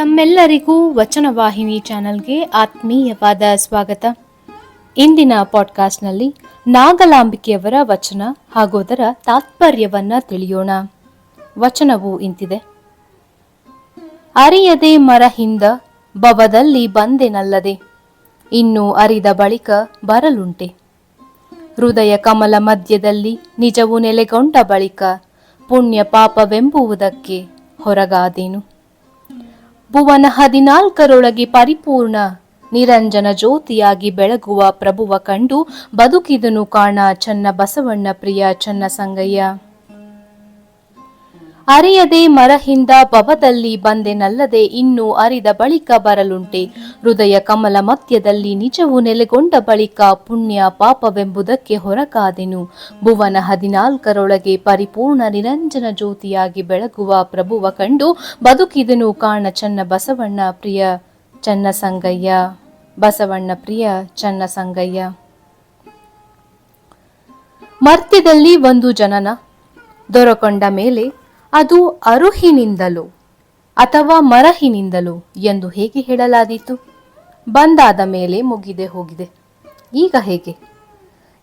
ತಮ್ಮೆಲ್ಲರಿಗೂ ವಚನವಾಹಿನಿ ಚಾನೆಲ್ಗೆ ಆತ್ಮೀಯವಾದ ಸ್ವಾಗತ. ಇಂದಿನ ಪಾಡ್ಕಾಸ್ಟ್ನಲ್ಲಿ ನಾಗಲಾಂಬಿಕೆಯವರ ವಚನ ಹಾಗೂ ಅದರ ತಾತ್ಪರ್ಯವನ್ನ ತಿಳಿಯೋಣ. ವಚನವು ಇಂತಿದೆ. ಅರಿಯದೆ ಮರ ಹಿಂದ ಭವದಲ್ಲಿ ಬಂದೆನಲ್ಲದೆ ಇನ್ನು ಅರಿದ ಬಳಿಕ ಬರಲುಂಟೆ. ಹೃದಯ ಕಮಲ ಮಧ್ಯದಲ್ಲಿ ನಿಜವು ನೆಲೆಗೊಂಡ ಬಳಿಕ ಪುಣ್ಯ ಪಾಪವೆಂಬುವುದಕ್ಕೆ ಹೊರಗಾದೇನು? ಭುವನ ಹದಿನಾಲ್ಕರೊಳಗೆ ಪರಿಪೂರ್ಣ. ನಿರಂಜನ ಜ್ಯೋತಿಯಾಗಿ ಬೆಳಗುವ ಪ್ರಭುವ ಕಂಡು ಬದುಕಿದನು ಕಾಣ, ಚನ್ನ ಬಸವಣ್ಣ ಪ್ರಿಯ, ಚನ್ನ ಸಂಗಯ್ಯ. ಅರಿಯದೆ ಮರಹಿಂದ ಭವದಲ್ಲಿ ಬಂದೆನಲ್ಲದೆ ಇನ್ನು ಅರಿದ ಬಳಿಕ ಬರಲುಂಟೆ. ಹೃದಯ ಕಮಲ ಮಧ್ಯದಲ್ಲಿ ನಿಜವು ನೆಲೆಗೊಂಡ ಬಳಿಕ ಪುಣ್ಯ ಪಾಪವೆಂಬುದಕ್ಕೆ ಹೊರಕಾದೆನು. ಭುವನ ಹದಿನಾಲ್ಕರೊಳಗೆ ಪರಿಪೂರ್ಣ ನಿರಂಜನ ಜ್ಯೋತಿಯಾಗಿ ಬೆಳಗುವ ಪ್ರಭುವ ಕಂಡು ಬದುಕಿದನು ಕಾಣ ಚನ್ನ ಬಸವಣ್ಣ ಪ್ರಿಯ ಚನ್ನ ಸಂಗಯ್ಯ. ಬಸವಣ್ಣ ಪ್ರಿಯ ಚನ್ನ ಸಂಗಯ್ಯ. ಮರ್ತ್ಯದಲ್ಲಿ ಒಂದು ಜನನ. ದೊರಕೊಂಡ ಮೇಲೆ ಅದು ಅರುಹಿನಿಂದಲೋ ಅಥವಾ ಮರಹಿನಿಂದಲೋ ಎಂದು ಹೇಗೆ ಹೇಳಲಾದೀತು? ಬಂದಾದ ಮೇಲೆ ಮುಗಿದೆ ಹೋಗಿದೆ. ಈಗ ಹೇಗೆ?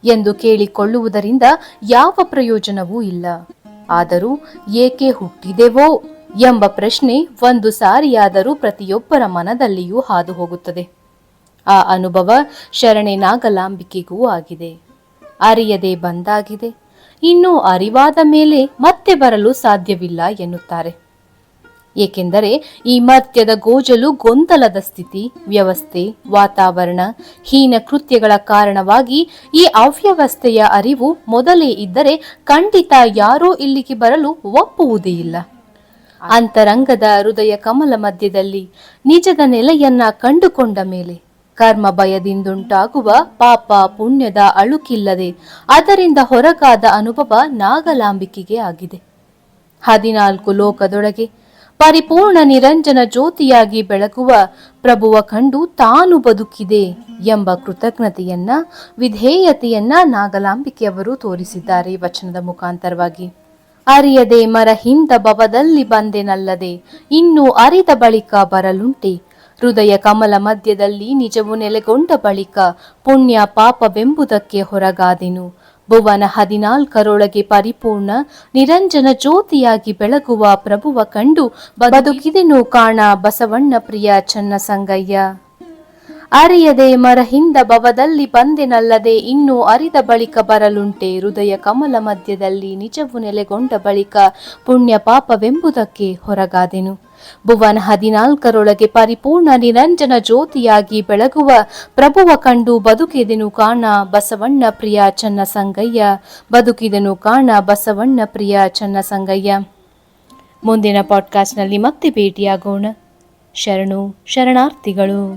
ಎಂದು ಕೇಳಿಕೊಳ್ಳುವುದರಿಂದ ಯಾವ ಪ್ರಯೋಜನವೂ ಇಲ್ಲ. ಆದರೂ ಏಕೆ ಹುಟ್ಟಿದೆವೋ ಎಂಬ ಪ್ರಶ್ನೆ ಒಂದು ಸಾರಿಯಾದರೂ ಪ್ರತಿಯೊಬ್ಬರ ಮನದಲ್ಲಿಯೂ ಹಾದು ಹೋಗುತ್ತದೆ ಆ ಅನುಭವ ಶರಣೆ ನಾಗಲಾಂಬಿಕೆಗೂ ಆಗಿದೆ. ಅರಿಯದೆ ಬಂದಾಗಿದೆ. ಇನ್ನು ಅರಿವಾದ ಮೇಲೆ ಮತ್ತೆ ಬರಲು ಸಾಧ್ಯವಿಲ್ಲ ಎನ್ನುತ್ತಾರೆ. ಏಕೆಂದರೆ ಈ ಮದ್ಯದ ಗೋಜಲು ಗೊಂದಲದ ಸ್ಥಿತಿ, ವ್ಯವಸ್ಥೆ, ವಾತಾವರಣ, ಹೀನ ಕೃತ್ಯಗಳ ಕಾರಣವಾಗಿ ಈ ಅವ್ಯವಸ್ಥೆಯ ಅರಿವು ಮೊದಲೇ ಇದ್ದರೆ ಖಂಡಿತ ಯಾರೂ ಇಲ್ಲಿಗೆ ಬರಲು ಒಪ್ಪುವುದೇ ಇಲ್ಲ. ಅಂತರಂಗದ ಹೃದಯ ಕಮಲ ಮಧ್ಯದಲ್ಲಿ ನಿಜದ ನೆಲೆಯನ್ನ ಕಂಡುಕೊಂಡ ಮೇಲೆ ಕರ್ಮ ಭಯದಿಂದುಂಟಾಗುವ ಪಾಪ ಪುಣ್ಯದ ಅಳುಕಿಲ್ಲದೆ ಅದರಿಂದ ಹೊರಗಾದ ಅನುಭವ ನಾಗಲಾಂಬಿಕೆಗೆ ಆಗಿದೆ. ಹದಿನಾಲ್ಕು ಲೋಕದೊಳಗೆ ಪರಿಪೂರ್ಣ ನಿರಂಜನ ಜ್ಯೋತಿಯಾಗಿ ಬೆಳಗುವ ಪ್ರಭುವ ಕಂಡು ತಾನು ಬದುಕಿದೆ ಎಂಬ ಕೃತಜ್ಞತೆಯನ್ನ, ವಿಧೇಯತೆಯನ್ನ ನಾಗಲಾಂಬಿಕೆಯವರು ತೋರಿಸಿದ್ದಾರೆ ವಚನದ ಮುಖಾಂತರವಾಗಿ. ಅರಿಯದೆ ಮರ ಹಿಂದ ಭವದಲ್ಲಿ ಬಂದೆನಲ್ಲದೆ ಇನ್ನು ಅರಿದ ಬಳಿಕ ಬರಲುಂಟೆ. ಹೃದಯ ಕಮಲ ಮಧ್ಯದಲ್ಲಿ ನಿಜವು ನೆಲೆಗೊಂಡ ಬಳಿಕ ಪುಣ್ಯ ಪಾಪವೆಂಬುದಕ್ಕೆ ಹೊರಗಾದೆನು. ಭುವನ ಹದಿನಾಲ್ಕರೊಳಗೆ ಪರಿಪೂರ್ಣ, ನಿರಂಜನ ಜ್ಯೋತಿಯಾಗಿ ಬೆಳಗುವ ಪ್ರಭುವ ಕಂಡು ಬದುಕಿದೆನು ಕಾಣ ಬಸವಣ್ಣ ಪ್ರಿಯ ಚನ್ನ ಸಂಗಯ್ಯ ಅರಿಯದೆ ಮರ ಹಿಂದ ಭವದಲ್ಲಿ ಬಂದೆನಲ್ಲದೆ ಇನ್ನೂ ಅರಿದ ಬಳಿಕ ಬರಲುಂಟೆ ಹೃದಯ ಕಮಲ ಮಧ್ಯದಲ್ಲಿ ನಿಜವು ನೆಲೆಗೊಂಡ ಬಳಿಕ ಪುಣ್ಯ ಪಾಪವೆಂಬುದಕ್ಕೆ ಹೊರಗಾದೆನು. ಭುವನ ಹದಿನಾಲ್ಕರೊಳಗೆ ಪರಿಪೂರ್ಣ ನಿರಂಜನ ಜ್ಯೋತಿಯಾಗಿ ಬೆಳಗುವ ಪ್ರಭುವ ಕಂಡು ಬದುಕಿದೆನು ಕಾಣ ಬಸವಣ್ಣ ಪ್ರಿಯ ಚನ್ನ ಸಂಗಯ್ಯ ಬದುಕಿದೆನು ಕಾಣ ಬಸವಣ್ಣ ಪ್ರಿಯ ಚನ್ನ ಸಂಗಯ್ಯ ಮುಂದಿನ ಪಾಡ್ಕಾಸ್ಟ್ನಲ್ಲಿ ಮತ್ತೆ ಭೇಟಿಯಾಗೋಣ. ಶರಣು, ಶರಣಾರ್ಥಿಗಳು.